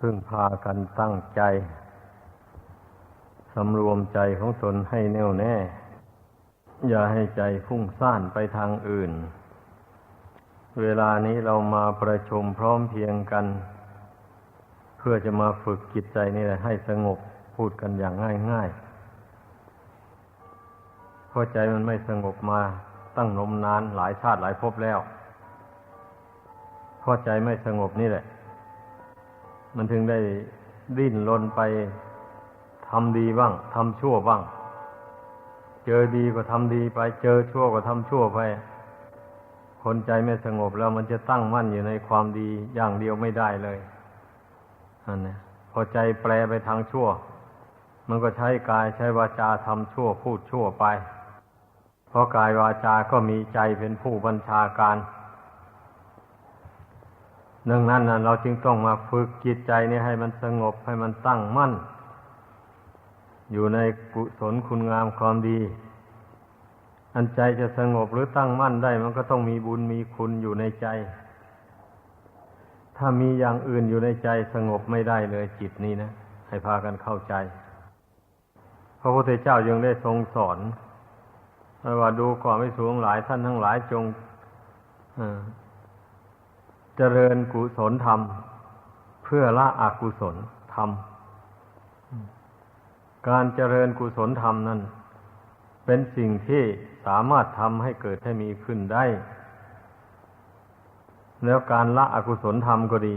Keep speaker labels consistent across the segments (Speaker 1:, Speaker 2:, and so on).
Speaker 1: พึ่งพากันตั้งใจ สำรวมใจของตนให้แน่วแน่ อย่าให้ใจฟุ้งซ่านไปทางอื่น เวลานี้เรามาประชุมพร้อมเพียงกัน เพื่อจะมาฝึกจิตใจนี่แหละให้สงบพูดกันอย่างง่ายๆเพราะใจมันไม่สงบมาตั้งนมนานหลายชาติหลายภพแล้วเพราะใจไม่สงบนี่แหละ มันถึงได้ดิ้นรนไปทำดีบ้างทำชั่วบ้าง เจอดีก็ทำดีไป เจอชั่วก็ทำชั่วไป คนใจไม่สงบแล้วมันจะตั้งมั่นอยู่ในความดีอย่างเดียวไม่ได้เลยอันนี้พอใจแปลไปทางชั่ว มันก็ใช้กายใช้วาจาทำชั่วพูดชั่วไป เพราะกายวาจาก็มีใจเป็นผู้บัญชาการ ดังนั้นนะเราจึงต้องมาฝึกจิตใจนี้ให้มันสงบให้มันตั้งมั่น อยู่ในกุศลคุณงามความดี อันใจจะสงบหรือตั้งมั่นได้ มันก็ต้องมีบุญมีคุณอยู่ในใจ ถ้ามีอย่างอื่นอยู่ในใจสงบไม่ได้เลยจิตนี้นะ ให้พากันเข้าใจ พระพุทธเจ้ายังได้ทรงสอนว่าดูก่อนไม่สูงหลายท่านทั้งหลายจง เจริญกุศลธรรม เพื่อละอกุศลธรรม การเจริญกุศลธรรมนั้น เป็นสิ่งที่สามารถทำให้เกิดให้มีขึ้นได้ แล้วการละอกุศลธรรมก็ดี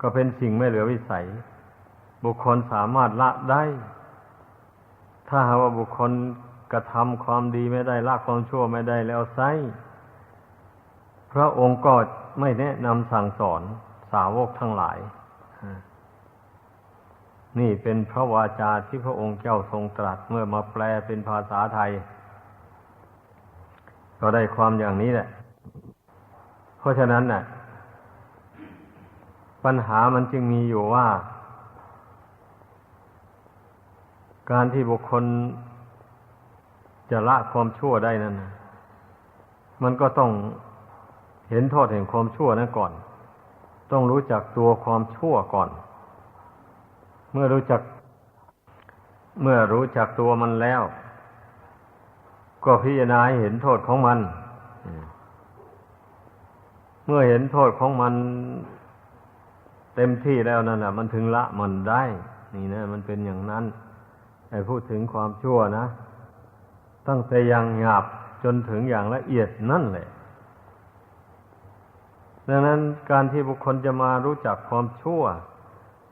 Speaker 1: ก็เป็นสิ่งไม่เหลือวิสัย บุคคลสามารถละได้ ถ้าหากว่าบุคคลกระทำความดีไม่ได้ละความชั่วไม่ได้แล้วไซพระองค์ก็ไม่แนะนำสั่งสอนสาวกทั้งหลาย นี่เป็นพระวาจาที่พระองค์เจ้าทรงตรัสเมื่อมาแปลเป็นภาษาไทย ก็ได้ความอย่างนี้แหละ เพราะฉะนั้นน่ะ ปัญหามันจึงมีอยู่ว่า การที่บุคคลจะละความชั่วได้นั้น มันก็ต้อง เห็นโทษแห่งความชั่วนั้นก่อน ต้องรู้จักตัวความชั่วก่อน เมื่อรู้จัก เมื่อรู้จักตัวมันแล้ว ก็พิจารณาเห็นโทษของมันเมื่อเห็นโทษของมันเต็มที่แล้วนั่นแหละมันถึงละมันได้ นี่นะ มันเป็นอย่างนั้นไอ้พูดถึงความชั่วนะ ตั้งแต่อย่างหยาบจนถึงอย่างละเอียดนั่นแหละ ดังนั้นการที่บุคคลจะมารู้จักความชั่ว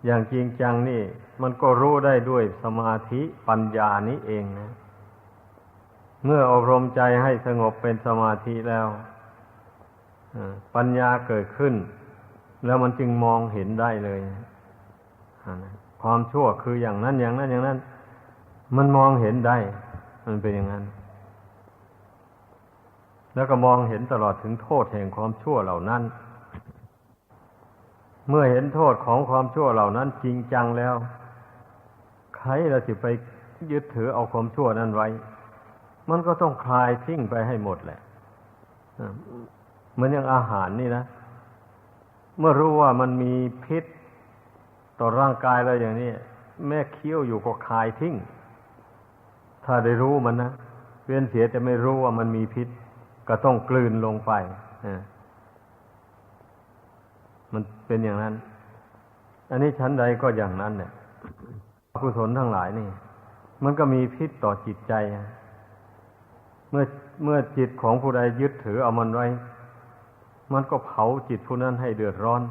Speaker 1: อย่างจริงจังนี่ มันก็รู้ได้ด้วยสมาธิปัญญานี้เองนะ เมื่ออบรมใจให้สงบเป็นสมาธิแล้วปัญญาเกิดขึ้น แล้วมันจึงมองเห็นได้เลยความชั่วคืออย่างนั้นอย่างนั้นอย่างนั้น มันมองเห็นได้ มันเป็นอย่างนั้น แล้วก็มองเห็นตลอดถึงโทษแห่งความชั่วเหล่านั้น เมื่อเห็นโทษของความชั่วเหล่านั้นจริงจังแล้ว ใครเราจะไปยึดถือเอาความชั่วนั้นไว้ มันก็ต้องคลายทิ้งไปให้หมดแหละเหมันอยังอาหารนี่นะ เมื่อรู้ว่ามันมีพิษต่อร่างกายแล้วอย่างนี้ แม่เคี้ยวอยู่ก็คลายทิ้ง ถ้าได้รู้มันนะเวียนเสียจะไม่รู้ว่ามันมีพิษ ก็ต้องกลืนลงไป มันเป็นอย่างนั้น อันนี้ชั้นใดก็อย่างนั้นเนี่ยกุศลทั้งหลายนี่ มันก็มีพิษต่อจิตใจ เมื่อเมื่อจิตของผู้ใดยึดถือเอามันไว้ มันก็เผาจิตผู้นั้นให้เดือดร้อน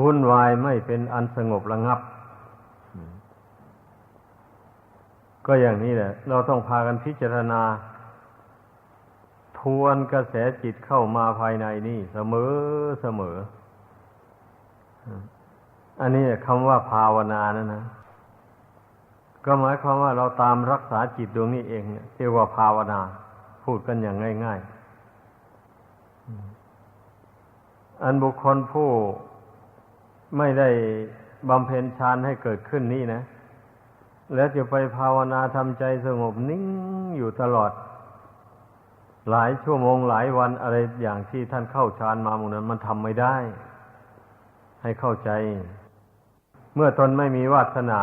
Speaker 1: วุ่นวายไม่เป็นอันสงบระงับ ก็อย่างนี้แหละ เราต้องพากันพิจารณา ทวนกระแสจิตเข้ามาภายในนี่เสมอเสมอ อันนี้คำว่าภาวนานะนะ ก็หมายความว่าเราตามรักษาจิตดวงนี้เองเนี่ยเรียกว่าภาวนา พูดกันอย่างง่าย ๆ อันบุคคลผู้ไม่ได้บำเพ็ญฌานให้เกิดขึ้นนี่นะ แล้วจะไปภาวนาทำใจสงบนิ่งอยู่ตลอด หลายชั่วโมงหลายวันอะไรอย่างที่ท่านเข้าฌานมาหมดนั้นมันทำไม่ได้ ให้เข้าใจ เมื่อตนไม่มีวาสนา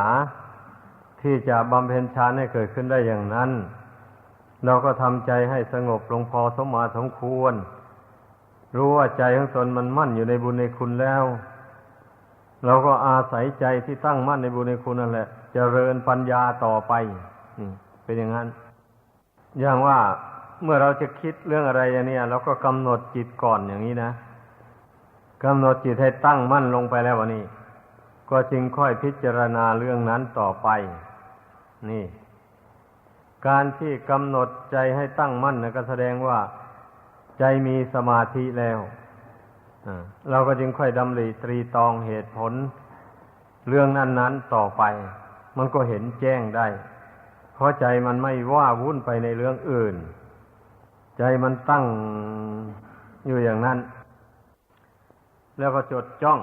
Speaker 1: ที่จะบำเพ็ญฌานให้เกิดขึ้นได้อย่างนั้น เราก็ทำใจให้สงบลงพอสมมาสมควร รู้ว่าใจของตนมันมั่นอยู่ในบุญในคุณแล้ว เราก็อาศัยใจที่ตั้งมั่นในบุญในคุณนั่นแหละจะเจริญปัญญาต่อไปเป็นอย่างนั้น อย่างว่าเมื่อเราจะคิดเรื่องอะไรอย่างนี้เราก็กำหนดจิตก่อนอย่างนี้นะ กำหนดจิตให้ตั้งมั่นลงไปแล้ววันนี้ ก็จึงค่อยพิจารณาเรื่องนั้นต่อไป นี่ การที่กำหนดใจให้ตั้งมั่นนะก็แสดงว่าใจมีสมาธิแล้วเราก็จึงค่อยดำริตรีตองเหตุผล เรื่องนั้นๆต่อไป มันก็เห็นแจ้งได้ เพราะใจมันไม่ว่าวุ่นไปในเรื่องอื่น ใจมันตั้งอยู่อย่างนั้น แล้วก็จดจ้อง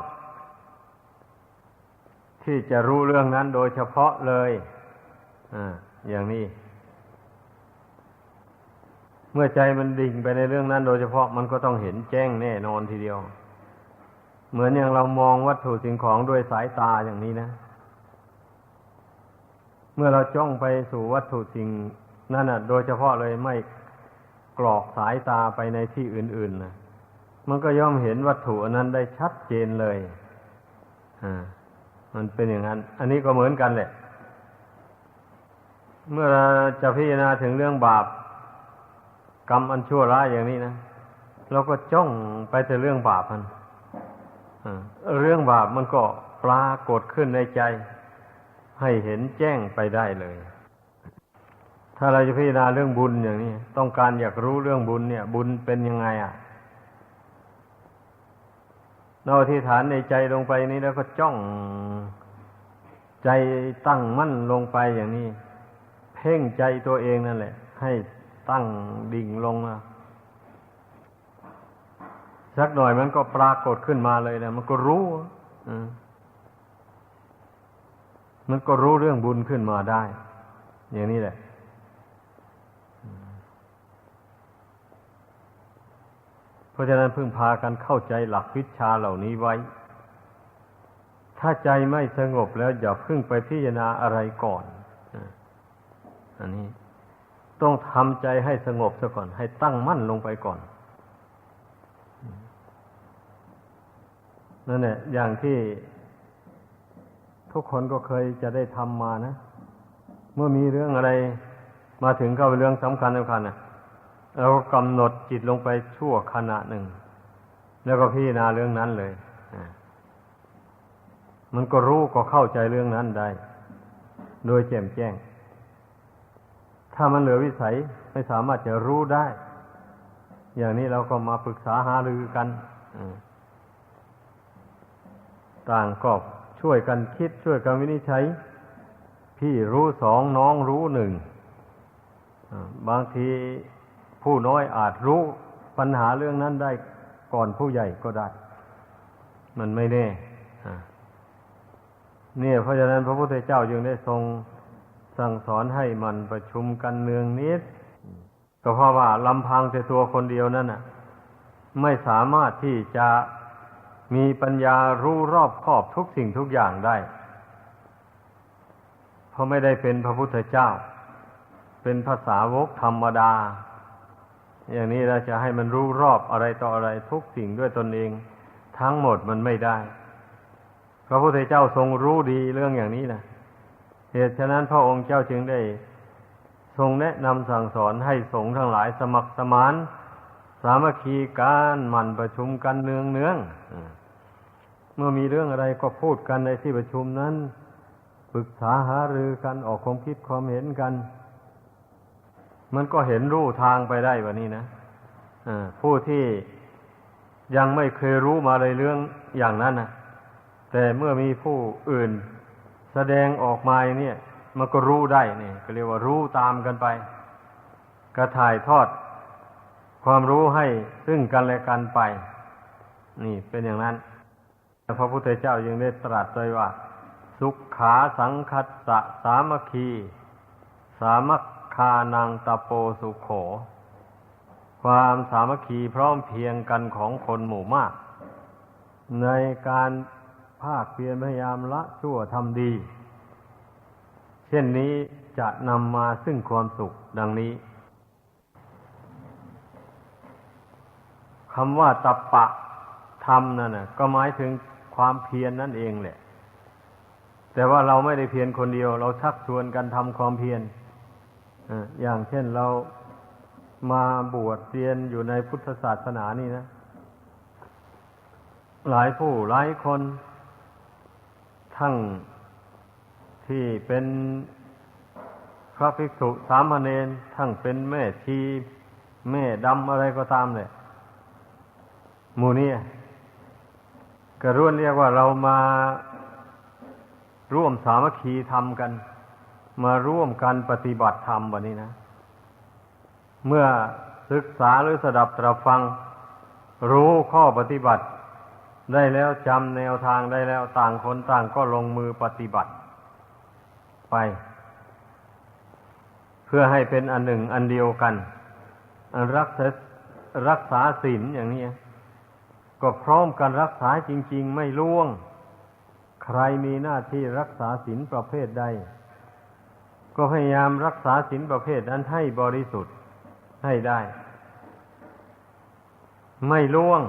Speaker 1: ที่จะรู้เรื่องนั้นโดยเฉพาะเลยอ่าอย่างนี้ เมื่อใจมันดิ่งไปในเรื่องนั้น โดยเฉพาะมันก็ต้องเห็นแจ้งแน่นอนทีเดียว เหมือนอย่างเรามองวัตถุสิ่งของด้วยสายตาอย่างนี้นะเมื่อเราจ้องไปสู่วัตถุสิ่งนั่นอะ โดยเฉพาะเลยไม่กรอกสายตาไปในที่อื่นๆนะ มันก็ย่อมเห็นวัตถุอันนั้นได้ชัดเจนเลย อ่า มันเป็นอย่างนั้น อันนี้ก็เหมือนกันแหละ เมื่อเราจะพิจารณาถึงเรื่องบาป กรรมอันชั่วร้ายอย่างนี้นะ เราก็จ้องไปแต่เรื่องบาปมันเรื่องบาปมันก็ปรากฏขึ้นในใจ ให้เห็นแจ้งไปได้เลย ถ้าเราจะพิจารณาเรื่องบุญอย่างนี้ ต้องการอยากรู้เรื่องบุญเนี่ย บุญเป็นยังไงอะ เราที่ฐานในใจลงไปนี้แล้วก็จ้องใจตั้งมั่นลงไปอย่างนี้ เพ่งใจตัวเองนั่นแหละ ให้ตั้งดิ่งลงนะสักหน่อยมันก็ปรากฏขึ้นมาเลยนะมันก็รู้มันก็รู้เรื่องบุญขึ้นมาได้ อย่างนี้แหละ เพราะฉะนั้นพึ่งพากันเข้าใจหลักวิชาเหล่านี้ไว้ ถ้าใจไม่สงบแล้วอย่าพึ่งไปพิจารณาอะไรก่อน อันนี้ต้องทำใจให้สงบซะก่อน ให้ตั้งมั่นลงไปก่อนนั่นแหละอย่างที่ทุกคนก็เคยจะได้ทำมานะ เมื่อมีเรื่องอะไรมาถึงก็เป็นเรื่องสำคัญสำคัญนะ เรากำหนดจิตลงไปชั่วขณะหนึ่ง แล้วก็พิจารณาเรื่องนั้นเลยมันก็รู้ก็เข้าใจเรื่องนั้นได้ โดยแจ่มแจ้ง ถ้ามันเหลือวิสัยไม่สามารถจะรู้ได้ อย่างนี้เราก็มาปรึกษาหารือกันต่างก็ช่วยกันคิดช่วยกันวินิจฉัย พี่รู้สองน้องรู้หนึ่งบางที ผู้น้อยอาจรู้ปัญหาเรื่องนั้นได้ก่อนผู้ใหญ่ก็ได้ มันไม่แน่เนี่ยเพราะฉะนั้นพระพุทธเจ้าจึงได้ทรงสั่งสอนให้มันประชุมกันเนืองนิด ก็เพราะว่าลำพังแต่ตัวคนเดียวนั่นน่ะ ไม่สามารถที่จะมีปัญญารู้รอบครอบทุกสิ่งทุกอย่างได้ เพราะไม่ได้เป็นพระพุทธเจ้า เป็นภาษาวกธรรมดา อย่างนี้เราจะให้มันรู้รอบอะไรต่ออะไรทุกสิ่งด้วยตนเอง ทั้งหมดมันไม่ได้ พระพุทธเจ้าทรงรู้ดีเรื่องอย่างนี้นะเหตุฉะนั้นพระองค์เจ้าจึงได้ ทรงแนะนำสั่งสอนให้สงฆ์ทั้งหลายสมัครสมาน สามัคคีการหมั่นประชุมกันเนืองเนืองเมื่อมีเรื่องอะไรก็พูดกันในที่ประชุมนั้นปรึกษาหารือกันออกความคิดความเห็นกัน มันก็เห็นรูทางไปได้วันนี้นะผู้ที่ยังไม่เคยรู้มาเลยเรื่องอย่างนั้นนะแต่เมื่อมีผู้อื่นแสดงออกมาอย่างนี้มันก็รู้ได้เนี่ยก็เรียกว่ารู้ตามกันไป กระถ่ายทอด ความรู้ให้ซึ่งกันและกันไป นี่เป็นอย่างนั้น พระพุทธเจ้ายังได้ตรัสไว้ว่า สุขขาสังคัสสะสามัคคี สามัค คานังตะโปสุขโข ความสามัคคีพร้อมเพียงกันของคนหมู่มาก ในการภาคเพียรพยายามละชั่วทำดี เช่นนี้จะนำมาซึ่งความสุขดังนี้คำว่าตับปะธรรมนั่นนะก็หมายถึงความเพียรนนั่นเองแหละ แต่ว่าเราไม่ได้เพียรคนเดียว เราชักชวนกันทำความเพียร อย่างเช่นเรามาบวชเรียนอยู่ในพุทธศาสนานี่นะ หลายผู้หลายคน ทั้งที่เป็นพระภิกษุสามเณรทั้งเป็นแม่ชีแม่ดำอะไรก็ตามเลยหมู่นี้ก็ร่วนเรียกว่าเรามาร่วมสามัคคีทำกัน มาร่วมกันปฏิบัติธรรมวันนี้นะ เมื่อศึกษาหรือสดับตรับฟัง รู้ข้อปฏิบัติ ได้แล้วจำแนวทางได้แล้วต่างคนต่างก็ลงมือปฏิบัติ ไป เพื่อให้เป็นอันหนึ่งอันเดียวกันรักษารักษาศีลอย่างนี้ก็พร้อมกันรักษาจริง ๆ ไม่ล่วง ใครมีหน้าที่รักษาศีลประเภทใด ก็พยายามรักษาศีลประเภทนั้นให้บริสุทธิ์ให้ได้ ไม่ล่วง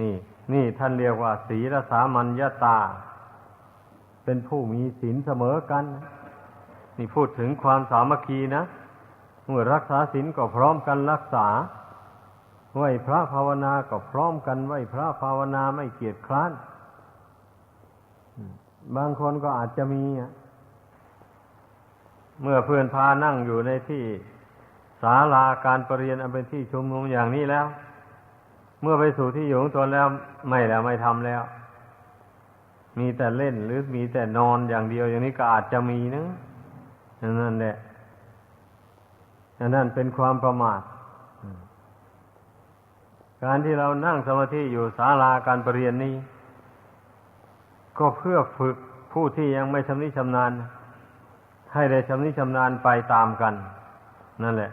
Speaker 1: นี่ นี่ท่านเรียกว่า ศีลสามัญญาตา เป็นผู้มีศีลเสมอกัน นี่พูดถึงความสามัคคีนะเมื่อรักษาศีลก็พร้อมกันรักษาไหวพระภาวนาก็พร้อมกันไหวพระภาวนาไม่เกียจคร้าน บางคนก็อาจจะมี เมื่อเพื่อนพานั่งอยู่ในที่ศาลาการประเรียนอันเป็นที่ชุมนุมอย่างนี้แล้ว เมื่อไปสู่ที่อยู่ของตนแล้วไม่แล้วไม่ทำแล้ว มีแต่เล่นหรือมีแต่นอนอย่างเดียวอย่างนี้ก็อาจจะมีนะนั่นแหละอันนั้นเป็นความประมาทการที่เรานั่งสมาธิอยู่ศาลาการประเรียนนี้ ก็เพื่อฝึกผู้ที่ยังไม่ชำนิชำนาญ ให้ได้ชำนิชำนาญไปตามกัน นั่นแหละ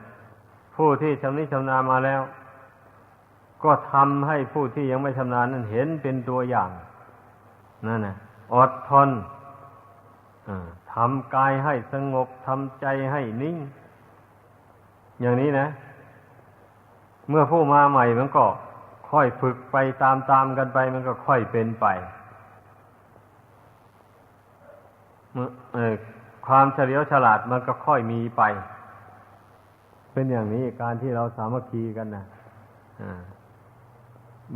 Speaker 1: ผู้ที่ชำนิชำนาญมาแล้ว ก็ทำให้ผู้ที่ยังไม่ชำนาญนั้นเห็นเป็นตัวอย่าง นั่นนะอดทนทำกายให้สงบทำใจให้นิ่ง อย่างนี้นะ เมื่อผู้มาใหม่มันก็ค่อยฝึกไปตามๆกันไป มันก็ค่อยเป็นไป ความเฉลียวฉลาดมันก็ค่อยมีไป เป็นอย่างนี้การที่เราสามัคคีกันนะ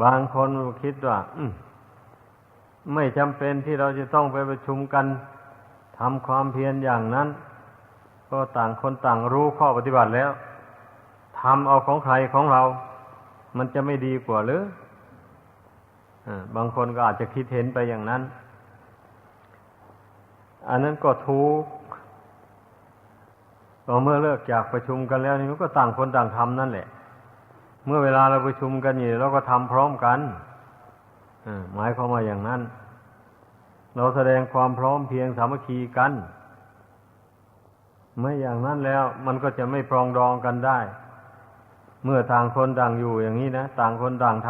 Speaker 1: บางคนคิดว่าไม่จำเป็นที่เราจะต้องไปประชุมกันทำความเพียรอย่างนั้น ก็ต่างคนต่างรู้ข้อปฏิบัติแล้วทำเอาของใครของเรา มันจะไม่ดีกว่าหรือบางคนก็อาจจะคิดเห็นไปอย่างนั้น อันนั้นก็ถูก พอเมื่อเลิกจากประชุมกันแล้วนี่มันก็ต่างคนต่างทำนั่นแหละ เมื่อเวลาเราประชุมกันอยู่เราก็ทำพร้อมกันหมายความว่าอย่างนั้น เราแสดงความพร้อมเพียงสามัคคีกัน ไม่อย่างนั้นแล้ว มันก็จะไม่ปรองดองกันได้ เมื่อต่างคนต่างอยู่อย่างนี้นะต่างคนต่างท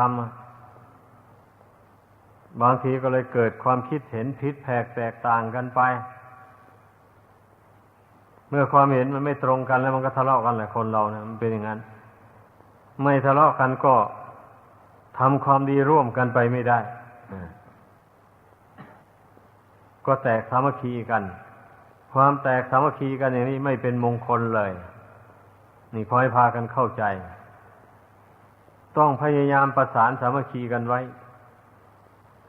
Speaker 1: ำบางทีก็เลยเกิดความคิดเห็นผิดแผกแตกต่างกันไป เมื่อความเห็นมันไม่ตรงกันแล้วมันก็ทะเลาะกันแหละคนเราเนะมันเป็นอย่างนั้น ไม่ทะเลาะกันก็ทำความดีร่วมกันไปไม่ได้ก็แตกสามัคคีกัน ความแตกสามัคคีกันอย่างนี้ไม่เป็นมงคลเลย นี่พอให้พากันเข้าใจ ต้องพยายามประสานสามัคคีกันไว้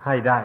Speaker 1: ให้ได้